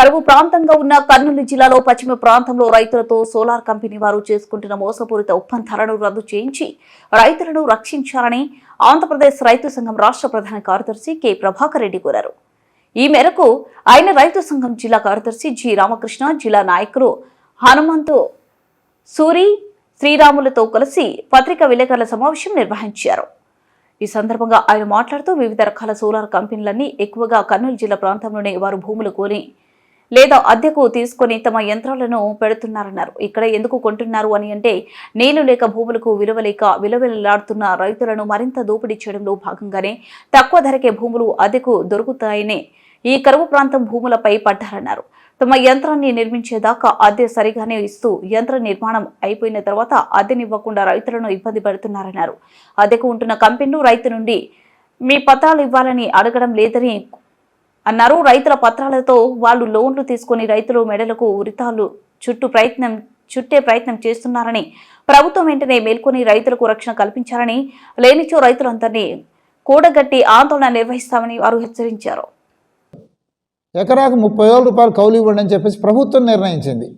కరువు ప్రాంతంగా ఉన్న కర్నూలు జిల్లాలో పశ్చిమ ప్రాంతంలో రైతులతో సోలార్ కంపెనీ వారు చేసుకుంటున్న మోసపూరిత ఒప్పందాలను రద్దు చేయించి రైతులను రక్షించాలని ఆంధ్రప్రదేశ్ రైతు సంఘం రాష్ట్ర ప్రధాన కార్యదర్శి కె. ప్రభాకర్ రెడ్డి కోరారు. ఈ మేరకు ఆయన రైతు సంఘం జిల్లా కార్యదర్శి జి. రామకృష్ణ జిల్లా నాయకులు హనుమంతు సూరి శ్రీరాములతో కలిసి పత్రికా విలేకరుల సమావేశం నిర్వహించారు. ఈ సందర్భంగా ఆయన మాట్లాడుతూ వివిధ రకాల సోలార్ కంపెనీలన్నీ ఎక్కువగా కర్నూలు జిల్లా ప్రాంతంలోనే వారు భూములు కొని లేదా అద్దెకు తీసుకొని తమ యంత్రాలను పెడుతున్నారన్నారు. ఇక్కడ ఎందుకు కొంటున్నారు అని అంటే నీళ్ళు లేక భూములకు విలువలేక విలువలాడుతున్న రైతులను మరింత దోపిడీ చేయడంలో భాగంగానే తక్కువ ధరకే భూములు అద్దెకు దొరుకుతాయని ఈ కరువు ప్రాంతం భూములపై పడ్డారన్నారు. తమ యంత్రాన్ని నిర్మించేదాకా అద్దె సరిగానే ఇస్తూ యంత్ర నిర్మాణం అయిపోయిన తర్వాత అద్దెనివ్వకుండా రైతులను ఇబ్బంది పెడుతున్నారన్నారు. అద్దెకు ఉంటున్న కంపెనీలు రైతు నుండి మీ పత్రాలు ఇవ్వాలని అడగడం లేదని అన్నారు. రైతుల పత్రాలతో వాళ్ళు లోన్లు తీసుకొని రైతులు మెడలకు ఉరితాలు చుట్టూ ప్రయత్నం చుట్టే ప్రయత్నం చేస్తున్నారని ప్రభుత్వం వెంటనే మేల్కొని రైతులకు రక్షణ కల్పించాలని లేనిచో రైతులందరినీ కూడగట్టి ఆందోళన నిర్వహిస్తామని వారు హెచ్చరించారు. ఎకరాకు ముప్పై వేల రూపాయలు కౌలు ఇవ్వండి అని చెప్పేసి ప్రభుత్వం నిర్ణయించింది.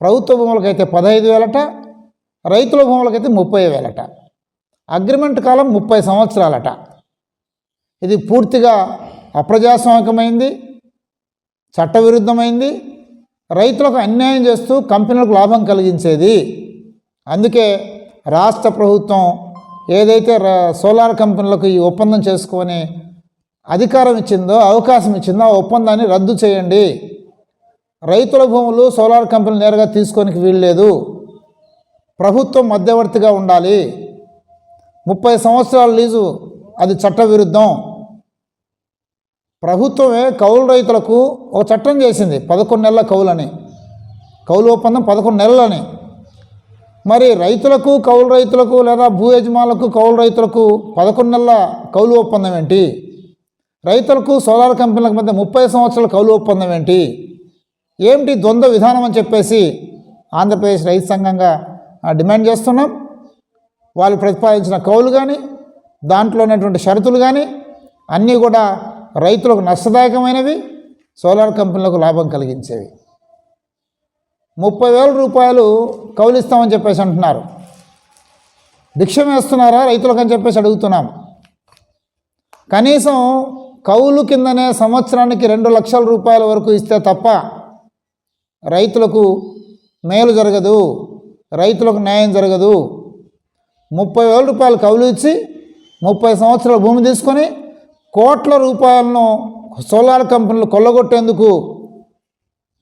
ప్రభుత్వ భూములకైతే పదహైదు వేలట రైతుల భూములకైతే ముప్పై వేలట. అగ్రిమెంట్ కాలం ముప్పై సంవత్సరాలట. ఇది పూర్తిగా అప్రజాస్వామికమైంది చట్టవిరుద్ధమైంది రైతులకు అన్యాయం చేస్తూ కంపెనీలకు లాభం కలిగించేది. అందుకే రాష్ట్ర ప్రభుత్వం ఏదైతే సోలార్ కంపెనీలకు ఈ ఒప్పందం చేసుకొని అధికారం ఇచ్చిందో అవకాశం ఇచ్చిందో ఆ ఒప్పందాన్ని రద్దు చేయండి. రైతుల భూములు సోలార్ కంపెనీలు నేరుగా తీసుకోనికి వీల్లేదు. ప్రభుత్వం మధ్యవర్తిగా ఉండాలి. ముప్పై సంవత్సరాల లీజు అది చట్టవిరుద్ధం. ప్రభుత్వమే కౌలు రైతులకు ఒక చట్టం చేసింది పదకొండు నెలల కౌలని. కౌలు ఒప్పందం పదకొండు నెలలని. మరి రైతులకు కౌలు రైతులకు లేదా భూ యజమానులకు కౌలు రైతులకు పదకొండు నెలల కౌలు ఒప్పందం ఏంటి? రైతులకు సోలార్ కంపెనీలకు మధ్య ముప్పై సంవత్సరాల కౌలు ఒప్పందం ఏంటి? ఏమిటి ద్వంద్వ విధానం అని చెప్పేసి ఆంధ్రప్రదేశ్ రైతు సంఘంగా డిమాండ్ చేస్తున్నాం. వాళ్ళు ప్రతిపాదించిన కౌలు కానీ దాంట్లో ఉన్నటువంటి షరతులు కానీ అన్నీ కూడా రైతులకు నష్టదాయకమైనవి సోలార్ కంపెనీలకు లాభం కలిగించేవి. ముప్పై వేల రూపాయలు కౌలు ఇస్తామని చెప్పేసి అంటున్నారు. భిక్షం వేస్తున్నారా రైతులకు అని చెప్పేసి అడుగుతున్నాం. కనీసం కౌలు కిందనే సంవత్సరానికి రెండు లక్షల రూపాయల వరకు ఇస్తే తప్ప రైతులకు మేలు జరగదు రైతులకు న్యాయం జరగదు. ముప్పై వేల రూపాయలు కౌలు ఇచ్చి ముప్పై సంవత్సరాల భూమి తీసుకొని కోట్ల రూపాయలను సోలార్ కంపెనీలు కొల్లగొట్టేందుకు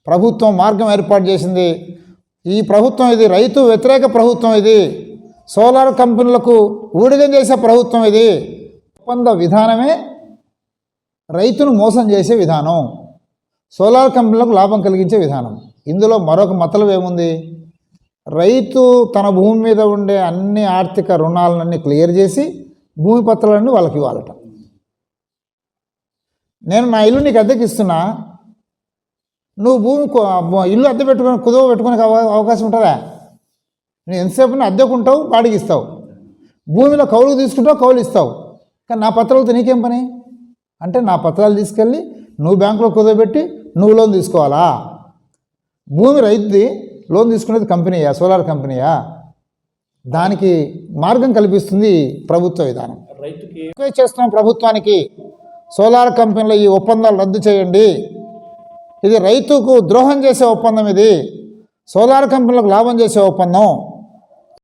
ప్రభుత్వం మార్గం ఏర్పాటు చేసింది. ఈ ప్రభుత్వం ఇది రైతు వ్యతిరేక ప్రభుత్వం ఇది. సోలార్ కంపెనీలకు ఊడిగం చేసే ప్రభుత్వం ఇది. ఒప్పంద విధానమే రైతును మోసం చేసే విధానం. సోలార్ కంపెనీలకు లాభం కలిగించే విధానం. ఇందులో మరొక మతలం ఏముంది? రైతు తన భూమి మీద ఉండే అన్ని ఆర్థిక రుణాలన్నీ క్లియర్ చేసి భూమి పత్రాలన్నీ వాళ్ళకి ఇవ్వాలట. నేను నా ఇల్లు నీకు అద్దెకి ఇస్తున్నా. నువ్వు భూమి ఇల్లు అద్దె పెట్టుకొని కుదువ పెట్టుకునే అవ- అవకాశం ఉంటుందా? నువ్వు ఎంతసేపు అద్దెకు ఉంటావు బాడికి ఇస్తావు. భూమిలో కౌలు తీసుకుంటావు కౌలు ఇస్తావు. కానీ నా పత్రాలతో నీకేం పని? అంటే నా పత్రాలు తీసుకెళ్ళి నువ్వు బ్యాంకులో కుదవబెట్టి నువ్వు లోన్ తీసుకోవాలా? భూమి రైతుది లోన్ తీసుకునేది కంపెనీయా సోలార్ కంపెనీయా? దానికి మార్గం కల్పిస్తుంది ప్రభుత్వ విధానం. చేస్తున్నాం ప్రభుత్వానికి. సోలార్ కంపెనీలు ఈ ఒప్పందాలు రద్దు చేయండి. ఇది రైతుకు ద్రోహం చేసే ఒప్పందం ఇది. సోలార్ కంపెనీలకు లాభం చేసే ఒప్పందం.